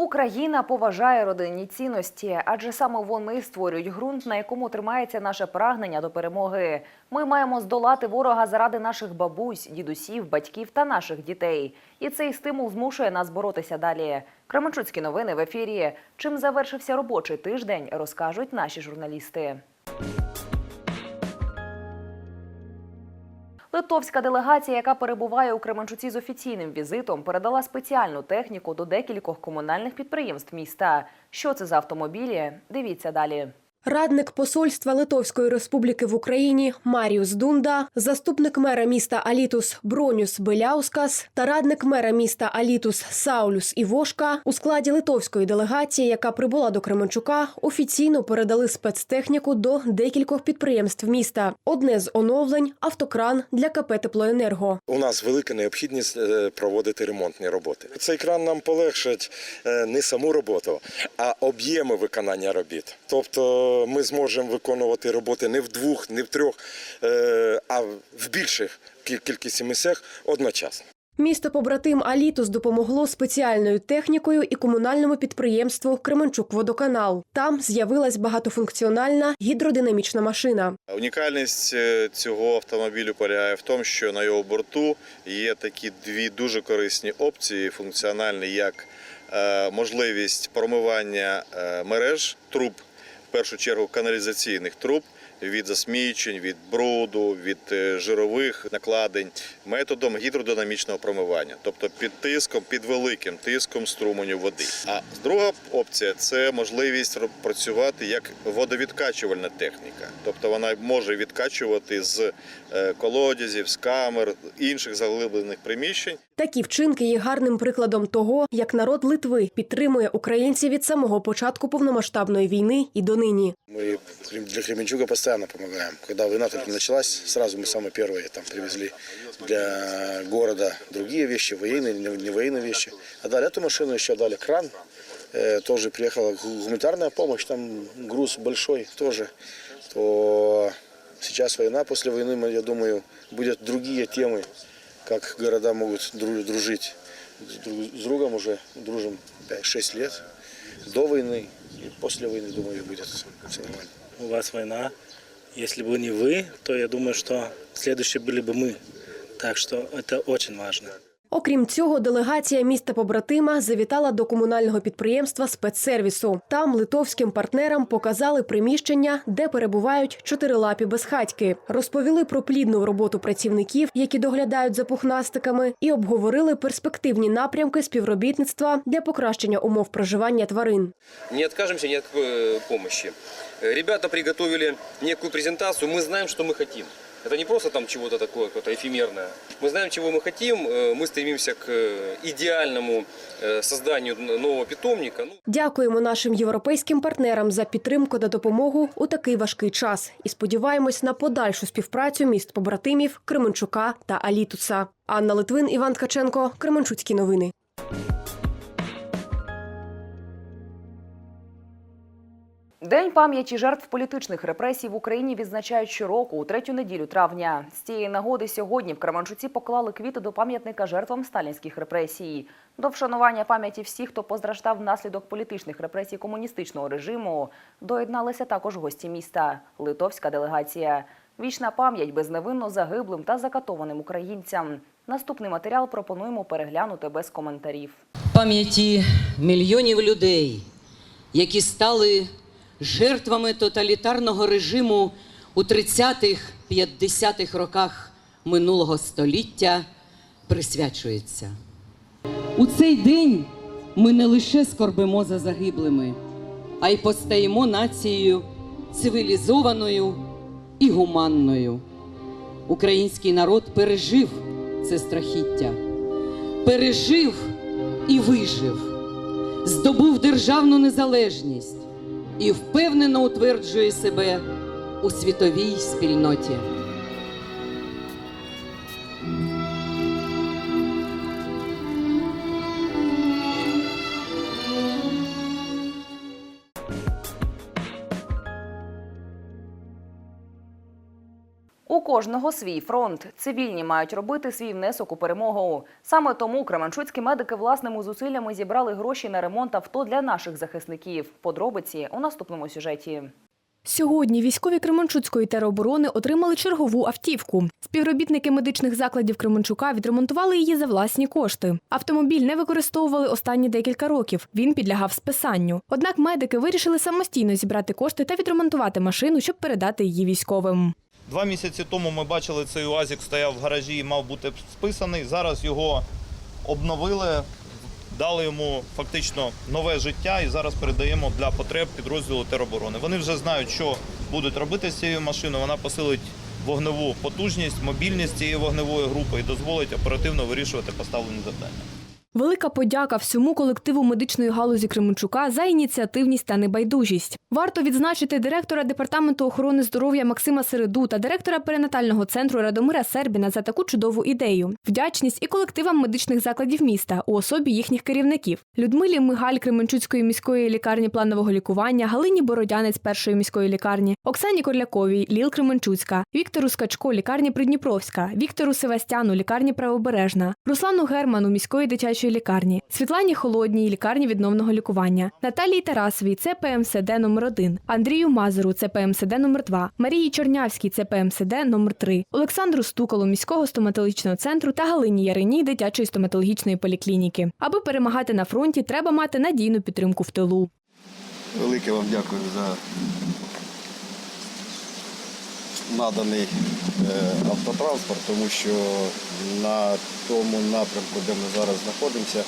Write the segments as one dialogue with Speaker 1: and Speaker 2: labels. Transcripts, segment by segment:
Speaker 1: Україна поважає родинні цінності, адже саме вони створюють ґрунт, на якому тримається наше прагнення до перемоги. Ми маємо здолати ворога заради наших бабусь, дідусів, батьків та наших дітей. І цей стимул змушує нас боротися далі. Кременчуцькі новини в ефірі. Чим завершився робочий тиждень, розкажуть наші журналісти. Литовська делегація, яка перебуває у Кременчуці з офіційним візитом, передала спеціальну техніку до декількох комунальних підприємств міста. Що це за автомобілі? Дивіться далі.
Speaker 2: Радник посольства Литовської Республіки в Україні Маріус Дунда, заступник мера міста Алітус Бронюс Беляускас та радник мера міста Алітус Саулюс Івошка у складі литовської делегації, яка прибула до Кременчука, офіційно передали спецтехніку до декількох підприємств міста. Одне з оновлень автокран для КП «Теплоенерго».
Speaker 3: У нас велика необхідність е, проводити ремонтні роботи. Цей кран нам полегшить е, не саму роботу, а об'єми виконання робіт. Тобто ми зможемо виконувати роботи не в двох, не в трьох, е, а в більших кіль- кількості місцях одночасно.
Speaker 2: Місто побратим Алітус допомогло спеціальною технікою і комунальному підприємству Кременчук-Водоканал. Там з'явилась багатофункціональна гідродинамічна машина.
Speaker 4: Унікальність е, цього автомобілю полягає в тому, що на його борту є такі дві дуже корисні опції, функціональні, як е, можливість промивання мереж труб, першу чергу каналізаційних труб. Від засмічень, від бруду, від е, жирових накладень методом гідродинамічного промивання, тобто під тиском, під великим тиском струменю води. А друга опція це можливість працювати як водовідкачувальна техніка, тобто вона може відкачувати з колодязів, з камер, інших заглиблених приміщень.
Speaker 2: Такі вчинки є гарним прикладом того, як народ Литви підтримує українців від самого початку повномасштабної війни і донині.
Speaker 5: Мы для Кременчуга постоянно помогаем. Когда война только началась, сразу мы самые первые там привезли для города другие вещи, военные, не не военные вещи. А дали эту машину, еще дали кран. Э, тоже приехала гу- гуманитарная помощь, там груз большой тоже. То сейчас война, после войны, я думаю, будут другие темы, как города могут дру- дружить друг- с другом уже, дружим 5-6 лет. До войны и после войны, думаю, будет все нормально.
Speaker 6: у вас война. Если бы не вы, то я думаю, что следующие были бы мы. Так что это очень важно.
Speaker 2: Окрім цього, делегація міста побратима завітала до комунального підприємства спецсервісу. Там литовським партнерам показали приміщення, де перебувають чотирилапі безхатьки, розповіли про плідну роботу працівників, які доглядають за пухнастиками, і обговорили перспективні напрямки співробітництва для покращення умов проживання тварин.
Speaker 7: не откажемся ни от какой э, помощи. Э, Ребята приготовили некую презентацию, мы знаем, что мы хотим. Это не просто там чего-то такое, какое-то эфемерное. Мы знаем, чего мы хотим, э, мы стремимся к э, идеальному э, созданию нового питомника. Ну,
Speaker 2: Дякуємо нашим європейським партнерам за підтримку та допомогу у такий важкий час і сподіваємось на подальшу співпрацю міст побратимів Кременчука та Алітуса. Анна Литвин, Іван Ткаченко, Кременчуцькі новини.
Speaker 1: День пам'яті жертв політичних репресій в Україні відзначають щороку у третю неділю травня. З цієї нагоди сьогодні в Кременчуці поклали квіти до пам'ятника жертвам сталінських репресій. До вшанування пам'яті всіх, хто постраждав внаслідок політичних репресій комуністичного режиму, доєдналися також гості міста – литовська делегація. Вічна пам'ять безневинно загиблим та закатованим українцям. Наступний матеріал пропонуємо переглянути без коментарів.
Speaker 8: пам'яті мільйонів людей, які стали жертвами тоталітарного режиму у 30-х-50-х роках минулого століття, присвячується. У цей день ми не лише скорбимо за загиблими, а й постаємо нацією цивілізованою і гуманною. Український народ пережив це страхіття пережив і вижив, здобув державну незалежність і впевнено утверджує себе у світовій спільноті.
Speaker 1: У кожного свій фронт. Цивільні мають робити свій внесок у перемогу. Саме тому кременчуцькі медики власними зусиллями зібрали гроші на ремонт авто для наших захисників. Подробиці у наступному сюжеті.
Speaker 9: Сьогодні військові Кременчуцької тероборони отримали чергову автівку. Співробітники медичних закладів Кременчука відремонтували її за власні кошти. Автомобіль не використовували останні декілька років. Він підлягав списанню. Однак медики вирішили самостійно зібрати кошти та відремонтувати машину, щоб передати її військовим.
Speaker 10: Два місяці тому ми бачили, цей УАЗик стояв в гаражі і мав бути списаний. Зараз його обновили, дали йому фактично нове життя і зараз передаємо для потреб підрозділу тероборони. Вони вже знають, що будуть робити з цією машиною. Вона посилить вогневу потужність, мобільність цієї вогневої групи і дозволить оперативно вирішувати поставлені завдання.
Speaker 9: Велика подяка всьому колективу медичної галузі Кременчука за ініціативність та небайдужість. Варто відзначити директора департаменту охорони здоров'я Максима Середу та директора перинатального центру Радомира Сербіна за таку чудову ідею. Вдячність і колективам медичних закладів міста у особі їхніх керівників Людмилі Мигаль Кременчуцької міської лікарні планового лікування, Галині Бородянець першої міської лікарні, Оксані Корляковій, Ліл Кременчуцька, Віктору Скачко, лікарні Придніпровська, Віктору Севастяну, лікарні Правобережна, Руслану Герману міської дитячої лікарні, Світлані Холодній, лікарні відновного лікування, Наталії Тарасовій, ЦПМСД номер 1 Андрію Мазуру, ЦПМСД номер 2 Марії Чорнявській, ЦПМСД номер 3 Олександру Стукалу, міського стоматологічного центру та Галині Яриній, дитячої стоматологічної поліклініки. Аби перемагати на фронті, треба мати надійну підтримку в тилу.
Speaker 11: Велике вам дякую за наданий е, автотранспорт, тому що на тому напрямку, де ми зараз знаходимося,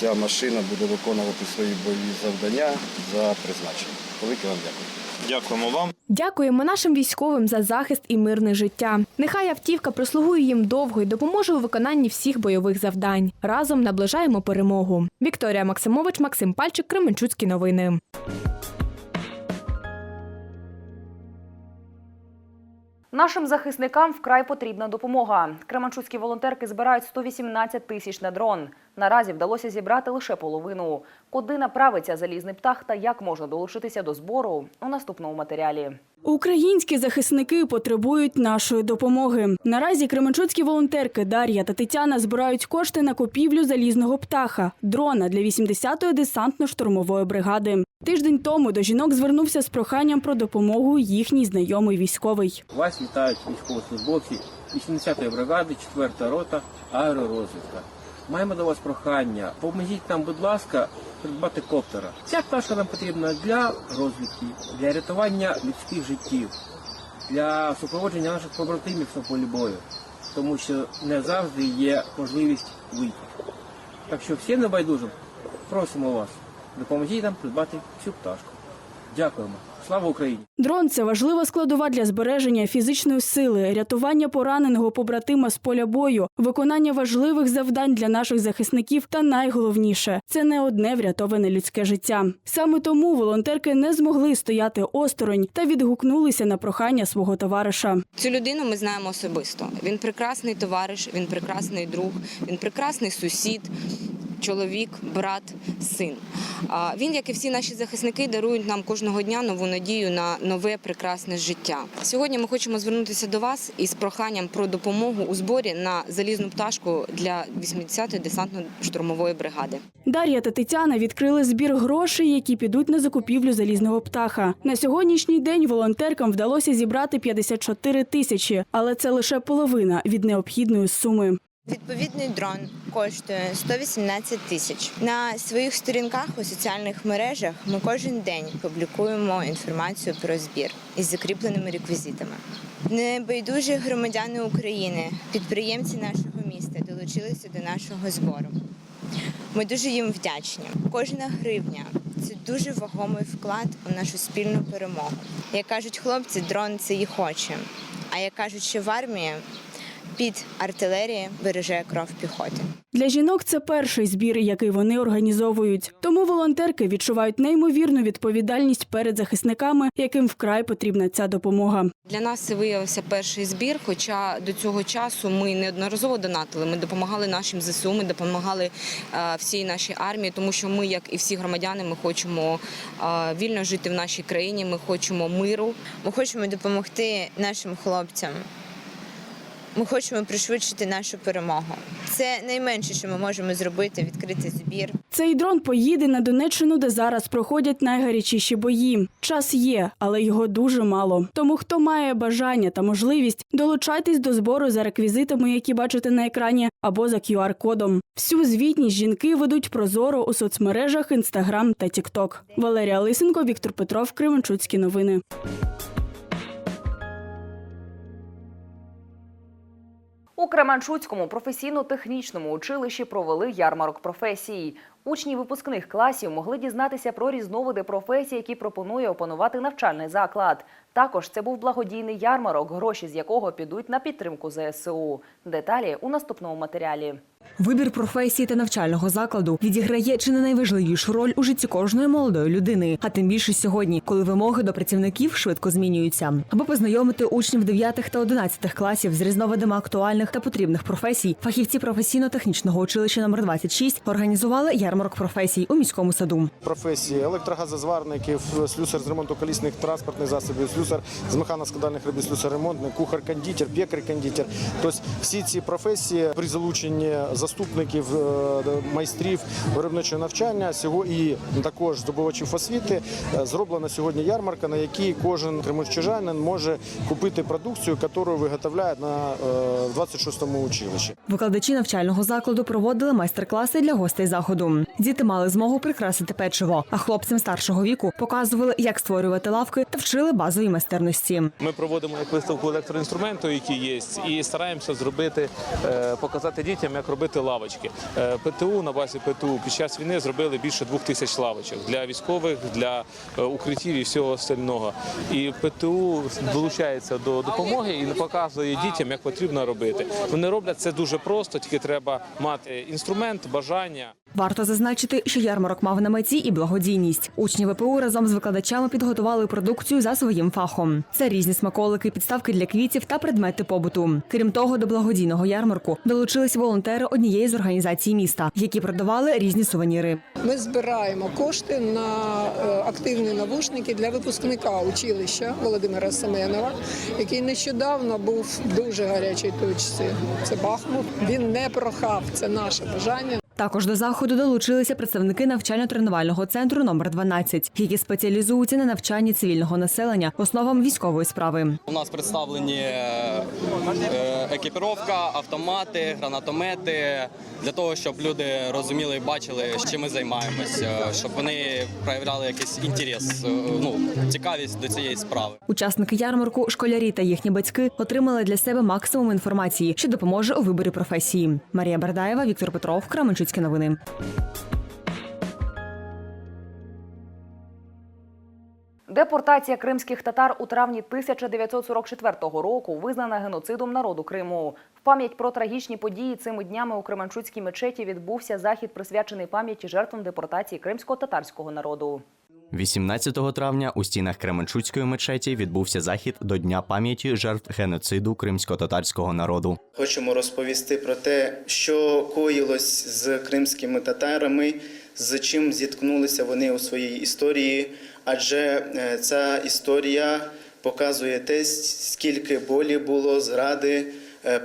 Speaker 11: ця машина буде виконувати свої бойові завдання за призначенням. Велике вам дякую.
Speaker 10: Дякуємо вам.
Speaker 9: Дякуємо нашим військовим за захист і мирне життя. Нехай автівка прослугує їм довго і допоможе у виконанні всіх бойових завдань. Разом наближаємо перемогу. Вікторія Максимович, Максим Пальчик, Кременчуцькі новини.
Speaker 1: Нашим захисникам вкрай потрібна допомога. Кременчуцькі волонтерки збирають 118 тисяч на дрон. Наразі вдалося зібрати лише половину. Куди направиться залізний птах та як можна долучитися до збору у наступному матеріалі.
Speaker 12: Українські захисники потребують нашої допомоги. Наразі кременчуцькі волонтерки Дар'я та Тетяна збирають кошти на купівлю залізного птаха дрона для 80-ї десантно-штурмової бригади. Тиждень тому до жінок звернувся з проханням про допомогу їхній знайомий військовий.
Speaker 13: Вас вітають військовослужбовці 80-ї бригади, 4-та рота аеророзвідка. Маємо до вас прохання. Поможіть нам, будь ласка, придбати коптера. Ця пташка нам потрібна для розвідки, для рятування людських життів, для супроводження наших побратимів на полі бою, тому що не завжди є можливість вийти. Так що всім небайдужим просимо вас, допоможіть нам придбати цю пташку. Дякуємо. Слава Україні!
Speaker 12: Дрон це важлива складова для збереження фізичної сили, рятування пораненого побратима з поля бою, виконання важливих завдань для наших захисників та найголовніше це не одне врятоване людське життя. Саме тому волонтерки не змогли стояти осторонь та відгукнулися на прохання свого товариша.
Speaker 14: Цю людину ми знаємо особисто. Він прекрасний товариш, він прекрасний друг, він прекрасний сусід, чоловік, брат, син. Він, як і всі наші захисники, дарують нам кожного дня нову надію на нове прекрасне життя. Сьогодні ми хочемо звернутися до вас із проханням про допомогу у зборі на залізну пташку для 80-ї десантно-штурмової бригади.
Speaker 12: Дар'я та Тетяна відкрили збір грошей, які підуть на закупівлю залізного птаха. На сьогоднішній день волонтеркам вдалося зібрати 54 тисячі, але це лише половина від необхідної суми.
Speaker 14: Відповідний дрон коштує 118 тисяч. На своїх сторінках у соціальних мережах ми кожен день публікуємо інформацію про збір із закріпленими реквізитами. Небайдужі громадяни України, підприємці нашого міста долучилися до нашого збору. Ми дуже їм вдячні. Кожна гривня це дуже вагомий вклад у нашу спільну перемогу. Як кажуть хлопці, дрон це їх очі. А як кажуть, що в армії під артилерії береже кров піхоти.
Speaker 12: Для жінок це перший збір, який вони організовують. Тому волонтерки відчувають неймовірну відповідальність перед захисниками, яким вкрай потрібна ця допомога.
Speaker 14: Для нас це виявився перший збір. Хоча до цього часу ми неодноразово донатили. Ми допомагали нашим ЗСУ, ми допомагали е, всій нашій армії, тому що ми, як і всі громадяни, ми хочемо е, вільно жити в нашій країні. Ми хочемо миру. Ми хочемо допомогти нашим хлопцям Ми хочемо пришвидшити нашу перемогу. Це найменше, що ми можемо зробити відкрити збір.
Speaker 12: Цей дрон поїде на Донеччину, де зараз проходять найгарячіші бої. Час є, але його дуже мало. Тому хто має бажання та можливість, долучайтесь до збору за реквізитами, які бачите на екрані, або за QR-кодом. Всю звітність жінки ведуть прозоро у соцмережах Instagram та TikTok. Валерія Лисенко, Віктор Петров, Кременчуцькі новини.
Speaker 1: У Кременчуцькому професійно-технічному училищі провели ярмарок професії. Учні випускних класів могли дізнатися про різновиди професій, які пропонує опанувати навчальний заклад. Також це був благодійний ярмарок, гроші з якого підуть на підтримку ЗСУ. Деталі у наступному матеріалі.
Speaker 15: Вибір професії та навчального закладу відіграє чи не найважливішу роль у житті кожної молодої людини. А тим більше сьогодні, коли вимоги до працівників швидко змінюються. Аби познайомити учнів 9 та 11 класів з різновидами актуальних та потрібних професій, фахівці професійно-технічного училища номер 26 організували ярмарок професій у міському саду.
Speaker 5: Професії електрогазозварників, слюсар з ремонту колісних транспортних засобів, слюсар з механо-складальних робіт, слюсар ремонтний, кухар-кондитер, пекар-кондитер. Тобто всі ці професії при залученні заступників е, майстрів виробничого навчання і також здобувачів освіти е, зроблена сьогодні ярмарка, на якій кожен кременчужанин може купити продукцію, яку виготовляють на е, в 26-му училищі.
Speaker 15: Викладачі навчального закладу проводили майстер-класи для гостей заходу. Діти мали змогу прикрасити печиво, а хлопцям старшого віку показували, як створювати лавки та вчили базові майстерності.
Speaker 16: Ми проводимо як виставку електроінструменту, які є, і стараємося зробити, е, показати дітям, як робити лавочки. Е, ПТУ на базі ПТУ під час війни зробили більше двох тисяч лавочок для військових, для е, укриттів і всього остального. І ПТУ долучається до допомоги і показує дітям, як потрібно робити. Вони роблять це дуже просто, тільки треба мати інструмент, бажання.
Speaker 15: Варто зазначити, що ярмарок мав на меті і благодійність. Учні ВПУ разом з викладачами підготували продукцію за своїм фахом. Це різні смаколики, підставки для квітів та предмети побуту. Крім того, до благодійного ярмарку долучились волонтери однієї з організацій міста, які продавали різні сувеніри.
Speaker 17: Ми збираємо кошти на е, активні навушники для випускника училища Володимира Семенова, який нещодавно був в дуже гарячій точці. Це Бахмут. Він не прохав. Це наше бажання.
Speaker 15: Також до заходу долучилися представники навчально-тренувального центру номер 12, які спеціалізуються на навчанні цивільного населення основам військової справи.
Speaker 18: У нас представлені е, е, екіпіровка, автомати, гранатомети для того, щоб люди розуміли і бачили, чим ми займаємося, щоб вони проявляли якийсь інтерес, е, ну цікавість до цієї справи.
Speaker 15: Учасники ярмарку, школярі та їхні батьки отримали для себе максимум інформації, що допоможе у виборі професії. Марія Бердаєва, Віктор Петров, Кременчуцькі новини.
Speaker 1: Депортація кримських татар у травні 1944 року визнана геноцидом народу Криму. В пам'ять про трагічні події цими днями у Кременчуцькій мечеті відбувся захід, присвячений пам'яті жертвам депортації кримсько-татарського народу.
Speaker 19: 18 травня у стінах Кременчуцької мечеті відбувся захід до Дня пам'яті жертв геноциду кримсько-татарського народу.
Speaker 20: Хочемо розповісти про те, що коїлось з кримськими татарами, з чим зіткнулися вони у своїй історії, адже е, ця історія показує те, скільки болі було, зради,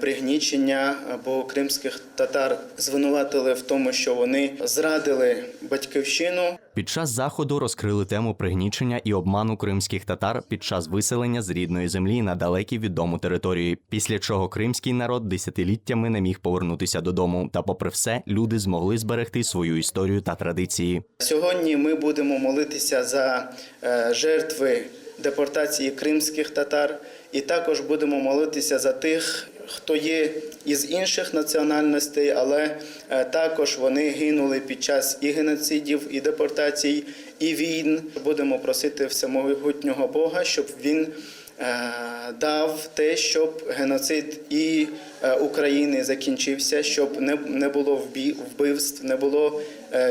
Speaker 20: пригнічення, бо кримських татар звинуватили в тому, що вони зрадили батьківщину.
Speaker 19: Під час заходу розкрили тему пригнічення і обману кримських татар під час виселення з рідної землі на далекі від дому території. Після чого кримський народ десятиліттями не міг повернутися додому. Та, попри все, люди змогли зберегти свою історію та традиції.
Speaker 20: Сьогодні ми будемо молитися за е, жертви депортації кримських татар, і також будемо молитися за тих, хто є із інших національностей, але е, також вони гинули під час і геноцидів, і депортацій, і війн. Будемо просити всемогутнього Бога, щоб він е, дав те, щоб геноцид і е, України закінчився, щоб не, було вбивств, не було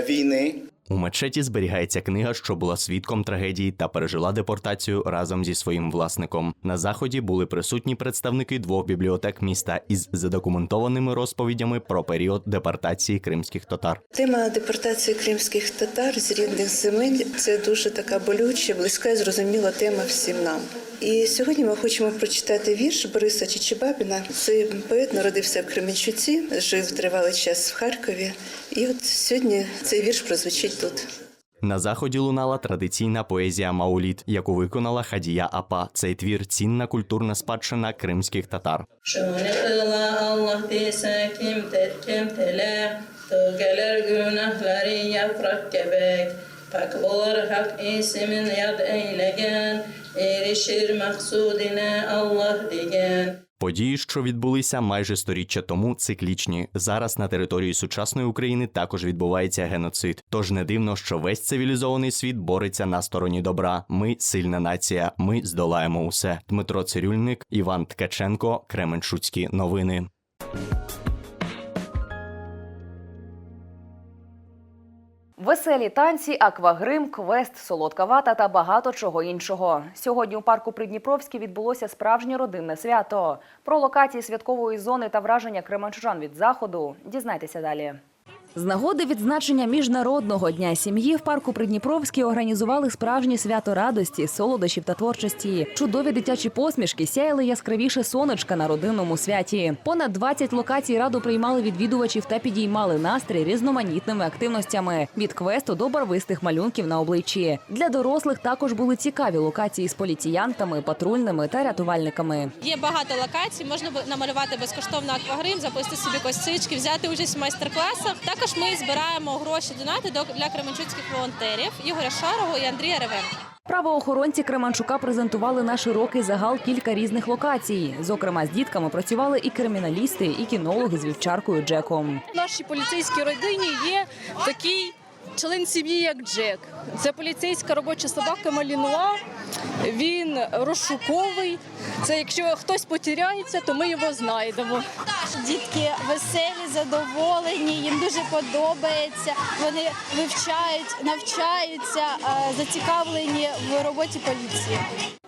Speaker 20: війни.
Speaker 19: У мечеті зберігається книга, що була свідком трагедії та пережила депортацію разом зі своїм власником. На заході були присутні представники двох бібліотек міста із задокументованими розповідями про період депортації кримських татар.
Speaker 21: Тема депортації кримських татар з рідних земель це дуже така болюча, близька і зрозуміла тема всім нам. І сьогодні ми хочемо прочитати вірш Бориса Чичибабіна. Цей поет народився в Кременчуці, жив тривалий час в Харкові. І от сьогодні цей вірш прозвучить тут.
Speaker 19: На заході лунала традиційна поезія Мауліт, яку виконала Хадія Апа. Цей твір цінна культурна спадщина кримських татар.
Speaker 22: Pak olur hak ismin yad eylegen Erişir maksudine Allah degen
Speaker 19: Події, що відбулися майже сторіччя тому, циклічні. Зараз на території сучасної України також відбувається геноцид. Тож не дивно, що весь цивілізований світ бореться на стороні добра. Ми сильна нація. Ми здолаємо усе. Дмитро Цирюльник, Іван Ткаченко, Кременчуцькі новини.
Speaker 1: Веселі танці, аквагрим, квест, солодка вата та багато чого іншого. Сьогодні у парку Придніпровській відбулося справжнє родинне свято. Про локації святкової зони та враження кременчужан від заходу дізнайтеся далі. З нагоди відзначення міжнародного дня сім'ї в парку Придніпровський організували справжнє свято радості, солодощів та творчості. Чудові дитячі посмішки сяяли яскравіше сонечка на родинному святі. Понад 20 локацій раду приймали відвідувачів та підіймали настрій різноманітними активностями від квесту до барвистих малюнків на обличчі. Для дорослих також були цікаві локації з поліціянтами, патрульними та рятувальниками.
Speaker 23: Є багато локацій, можна намалювати безкоштовно аквагрим, запустити собі косички, взяти участь в майстер-класах. Також ми збираємо гроші донати до- для кременчуцьких волонтерів Ігоря Шарого і Андрія Ревенка.
Speaker 1: Правоохоронці Кременчука презентували на широкий загал кілька різних локацій. Зокрема, з дітками працювали і криміналісти, і кінологи з вівчаркою Джеком.
Speaker 24: В нашій поліцейській родині є такий член сім'ї, як Джек. Це поліцейська робоча собака Малінуа. Він розшуковий. Це якщо хтось потеряється, то ми його знайдемо.
Speaker 23: Дітки веселі, задоволені, їм дуже подобається. Вони вивчають, навчаються, зацікавлені в роботі поліції.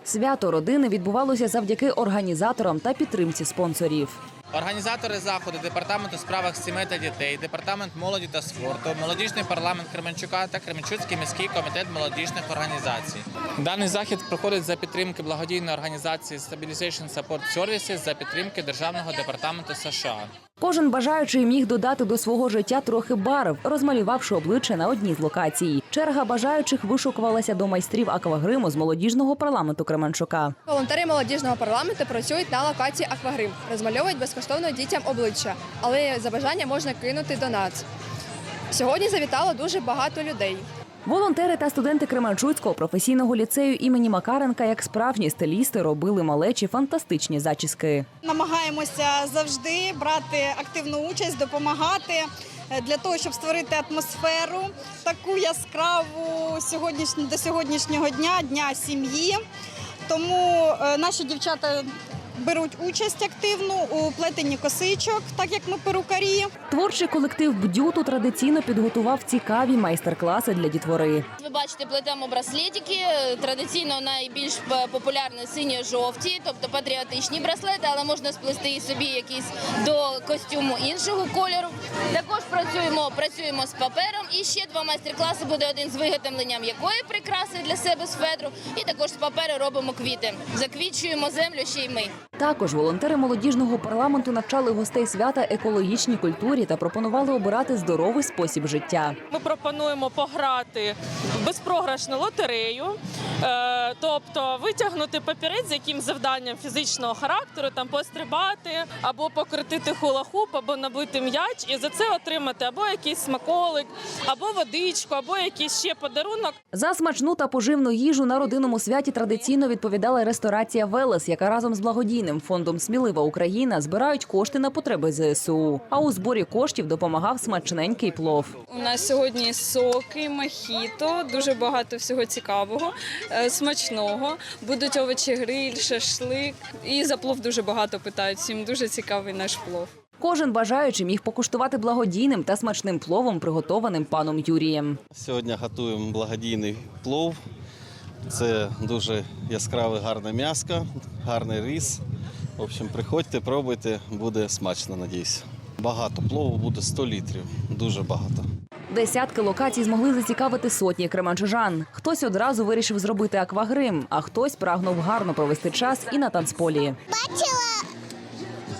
Speaker 1: Свято родини відбувалося завдяки організаторам та підтримці спонсорів.
Speaker 25: Організатори заходу департамент у справах сімей та дітей, департамент молоді та спорту, молодіжний парламент Кременчука та Кременчуцький міський комітет молодіжних організацій. Даний захід проходить за підтримки благодійної організації Stabilization Support Services за підтримки Державного департаменту США.
Speaker 1: Кожен бажаючий міг додати до свого життя трохи барв, розмалювавши обличчя на одній з локацій. Черга бажаючих вишукувалася до майстрів аквагриму з молодіжного парламенту Кременчука.
Speaker 26: Волонтери молодіжного парламенту працюють на локації Аквагрим, розмальовують безкоштовно дітям обличчя, але за бажання можна кинути донат. Сьогодні завітало дуже багато людей.
Speaker 1: Волонтери та студенти Кременчуцького професійного ліцею імені Макаренка, як справжні стилісти, робили малечі фантастичні зачіски.
Speaker 27: Намагаємося завжди брати активну участь, допомагати е, для того, щоб створити атмосферу таку яскраву сьогоднішню до сьогоднішнього дня, дня сім'ї. Тому е, наші дівчата беруть участь активну у плетенні косичок, так як ми перукарі.
Speaker 1: Творчий колектив Бдюту традиційно підготував цікаві майстер-класи для дітвори.
Speaker 28: Ви бачите, плетемо браслетики. Традиційно найбільш популярні синьо-жовті, тобто патріотичні браслети, але можна сплести і собі якісь до костюму іншого кольору. Також працюємо, працюємо з папером. І ще два майстер-класи буде один з виготовленням якої прикраси для себе з федру. І також з паперу робимо квіти. Заквічуємо землю ще й ми.
Speaker 1: Також волонтери молодіжного парламенту навчали гостей свята екологічній культурі та пропонували обирати здоровий спосіб життя.
Speaker 24: Ми пропонуємо пограти в безпрограшну лотерею, е, тобто витягнути папірець з яким завданням фізичного характеру, там пострибати, або покрутити хула-хуп, або набити м'яч, і за це отримати або якийсь смаколик, або водичку, або якийсь ще подарунок.
Speaker 1: За смачну та поживну їжу на родинному святі традиційно відповідала ресторація Велес, яка разом з благодійним фондом Смілива Україна збирають кошти на потреби ЗСУ. А у зборі коштів допомагав смачненький плов.
Speaker 24: У нас сьогодні соки, мохіто, дуже багато всього цікавого, е, смачного. Будуть овочі гриль, шашлик. І за плов дуже багато питають. Всім дуже цікавий наш плов.
Speaker 1: Кожен бажаючий міг покуштувати благодійним та смачним пловом, приготованим паном Юрієм.
Speaker 29: Сьогодні готуємо благодійний плов. Це дуже яскраве гарне м'яско, гарний рис. В общем, приходьте, пробуйте, буде смачно, надіюсь. Багато плову буде 100 літрів, дуже багато.
Speaker 1: Десятки локацій змогли зацікавити сотні кременчужан. Хтось одразу вирішив зробити аквагрим, а хтось прагнув гарно провести час і на танцполі.
Speaker 30: Бачила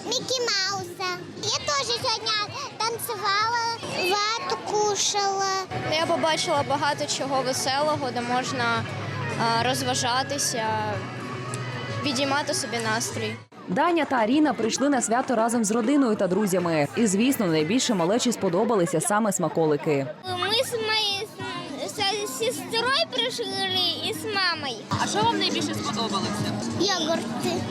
Speaker 30: Мікі Мауса. Я теж сьогодні танцювала, вату кушала.
Speaker 31: Я побачила багато чого веселого, де можна розважатися, підіймати собі настрій.
Speaker 1: Даня та Аріна прийшли на свято разом з родиною та друзями. І звісно, найбільше малечі сподобалися саме смаколики.
Speaker 30: Ми з моєю сестрою прийшли і з мамою.
Speaker 23: А що вам найбільше сподобалося?
Speaker 30: Йогурти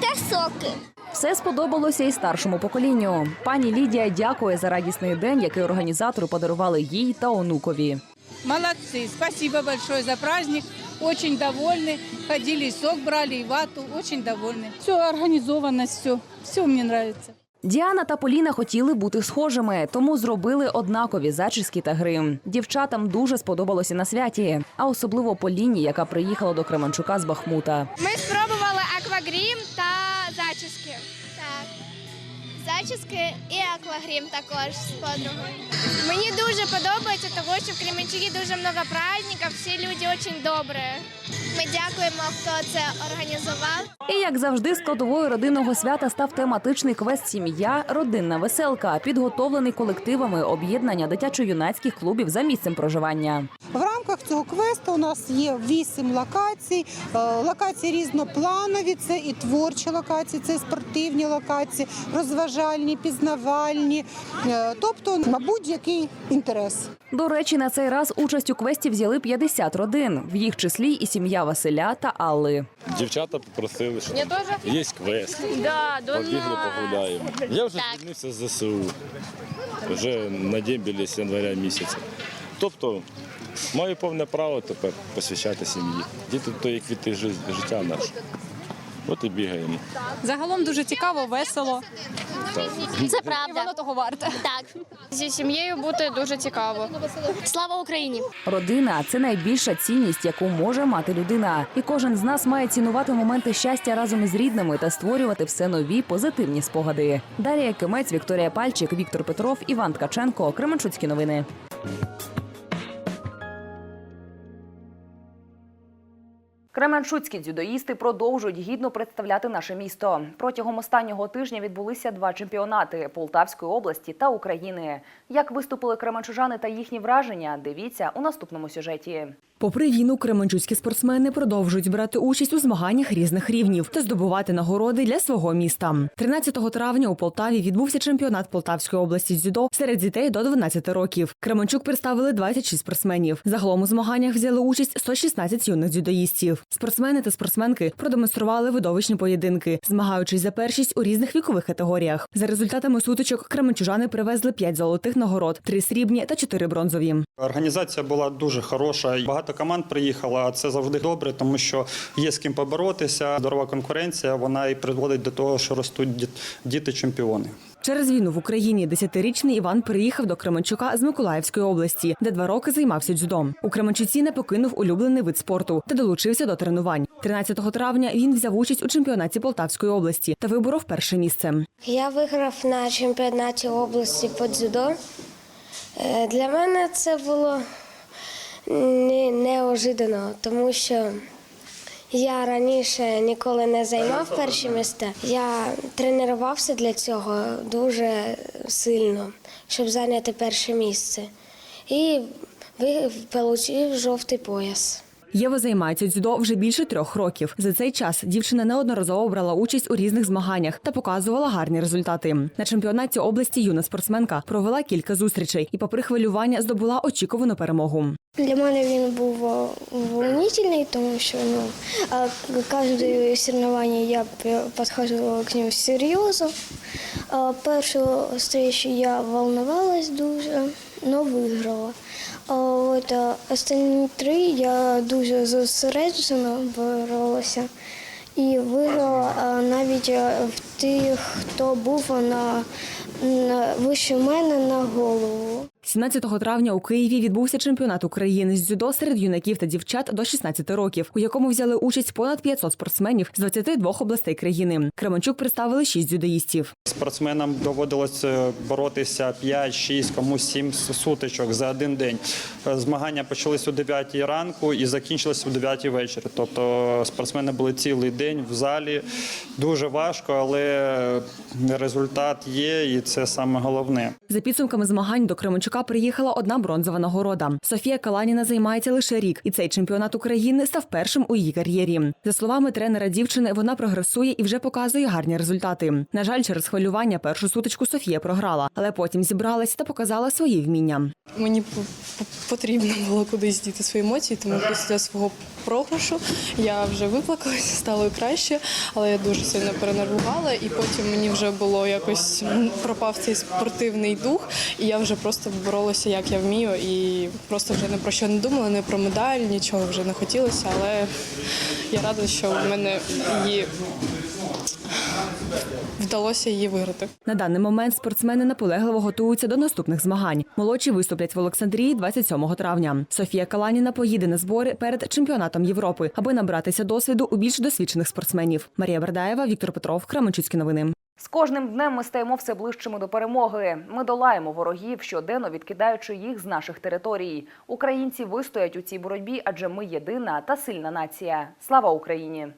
Speaker 30: та соки.
Speaker 1: Все сподобалося і старшому поколінню. Пані Лідія дякує за радісний день, який організатори подарували їй та онукові.
Speaker 32: Молодцы. Спасибо большое за праздник. Очень довольны. Ходили, и сок брали, и вату. Очень довольны. Все организовано, все. Все мне нравится.
Speaker 1: Діана та Поліна хотіли бути схожими, тому зробили однакові зачіски та грим. Дівчатам дуже сподобалося на святі, а особливо Поліні, яка приїхала до Кременчука з Бахмута.
Speaker 31: Ми спробували аквагрім та зачіски.
Speaker 30: Зачіски і аквагрім також з подругою.
Speaker 31: Мені дуже подобається, тому що в Кременчугі дуже багато праздників, всі люди дуже добрі.
Speaker 30: Ми дякуємо, хто це організував.
Speaker 1: І як завжди, складовою родинного свята став тематичний квест Сім'я Родинна веселка, підготовлений колективами об'єднання дитячо-юнацьких клубів за місцем проживання.
Speaker 33: В рамках цього квесту у нас є вісім локацій. Е, Локації різнопланові, це і творчі локації, це і спортивні локації, розважальні, пізнавальні, е, тобто на будь-який інтерес.
Speaker 1: До речі, на цей раз участь у квесті взяли 50 родин, в їх числі і сім'я Василя та Алли.
Speaker 34: Дівчата попросили, що
Speaker 31: Я теж?
Speaker 34: є квест.
Speaker 31: Да, до
Speaker 34: Побігли, погуляємо. Я вже звільнився з ЗСУ. Вже на дембілі з января місяця. Тобто маю повне право тепер посвящати сім'ї. Діти то є квіти жи- життя наше. От і бігаємо.
Speaker 32: Загалом дуже цікаво, весело.
Speaker 34: Так.
Speaker 30: Це правда.
Speaker 31: І воно того варте.
Speaker 30: Так.
Speaker 31: Зі сім'єю бути дуже цікаво.
Speaker 30: Слава Україні!
Speaker 1: Родина це найбільша цінність, яку може мати людина. І кожен з нас має цінувати моменти щастя разом із рідними та створювати все нові позитивні спогади. Дар'я Кимець, Вікторія Пальчик, Віктор Петров, Іван Ткаченко. Кременчуцькі новини. Кременчуцькі дзюдоїсти продовжують гідно представляти наше місто. Протягом останнього тижня відбулися два чемпіонати Полтавської області та України. Як виступили кременчужани та їхні враження, дивіться у наступному сюжеті.
Speaker 15: Попри війну, кременчуцькі спортсмени продовжують брати участь у змаганнях різних рівнів та здобувати нагороди для свого міста. 13 травня у Полтаві відбувся чемпіонат Полтавської області дзюдо серед дітей до 12 років. Кременчук представили 26 спортсменів. Загалом у змаганнях взяли участь 116 юних дзюдоїстів. Спортсмени та спортсменки продемонстрували видовищні поєдинки, змагаючись за першість у різних вікових категоріях. За результатами сутичок кременчужани привезли 5 золотих нагород, 3 срібні та 4 бронзові.
Speaker 35: Організація була дуже хороша. Багато команд приїхало, а це завжди добре, тому що є з ким поборотися. Здорова конкуренція вона і призводить до того, що ростуть діт- діти-чемпіони.
Speaker 15: Через війну в Україні десятирічний Іван приїхав до Кременчука з Миколаївської області, де два роки займався дзюдо. У Кременчуці не покинув улюблений вид спорту та долучився до тренувань. 13 травня він взяв участь у чемпіонаті Полтавської області та виборов перше місце.
Speaker 30: Я виграв на чемпіонаті області по дзюдо. Е, Для мене це було неожиданно, тому що я раніше ніколи не займав перші місця. Я тренувався для цього дуже сильно, щоб зайняти перше місце. І отримав жовтий пояс.
Speaker 15: Єва займається дзюдо вже більше трьох років. За цей час дівчина неодноразово брала участь у різних змаганнях та показувала гарні результати. На чемпіонаті області юна спортсменка провела кілька зустрічей і, попри хвилювання, здобула очікувану перемогу.
Speaker 30: Для мене він був е, волнительний, тому що ну, кожне соревновання я підходила к нему серйозно. А, Першу зустрічу я волновалась дуже, але виграла. От останні три я дуже зосереджено боролася і виграла навіть в тих, хто був на, на вище мене на голову.
Speaker 15: 17 травня у Києві відбувся чемпіонат України з дзюдо серед юнаків та дівчат до 16 років, у якому взяли участь понад 500 спортсменів з 22 областей країни. Кременчук представили 6 дзюдоїстів.
Speaker 35: Спортсменам доводилося боротися 5-6, комусь 7 сутичок за один день. Е, Змагання почались о 9 ранку і закінчились о 9 вечора. Тобто спортсмени були цілий день в залі. Дуже важко, але результат є, і це саме головне.
Speaker 15: За підсумками змагань до Кременчука приїхала одна бронзова нагорода. Софія Каланіна займається лише рік, і цей чемпіонат України став першим у її кар'єрі. За словами тренера дівчини, вона прогресує і вже показує гарні результати. На жаль, через хвилювання першу сутичку Софія програла, але потім зібралась та показала свої вміння.
Speaker 36: Мені потрібно було кудись діти свої емоції, тому після свого програшу я вже виплакалася, стало краще, але я дуже сильно перенервувала, і потім мені вже було якось пропав цей спортивний дух, і я вже просто боролася, як я вмію, і просто вже не про що не думала, не про медаль, нічого вже не хотілося, але я рада, що в мене її вдалося її виграти.
Speaker 15: На даний момент спортсмени наполегливо готуються до наступних змагань. Молодші виступлять в Олександрії 27 травня. Софія Каланіна поїде на збори перед чемпіонатом Європи, аби набратися досвіду у більш досвідчених спортсменів. Марія Бердаєва, Віктор Петров, Кременчуцькі новини.
Speaker 1: З кожним днем ми стаємо все ближчими до перемоги. Ми долаємо ворогів, щоденно відкидаючи їх з наших територій. Українці вистоять у цій боротьбі, адже ми єдина та сильна нація. Слава Україні!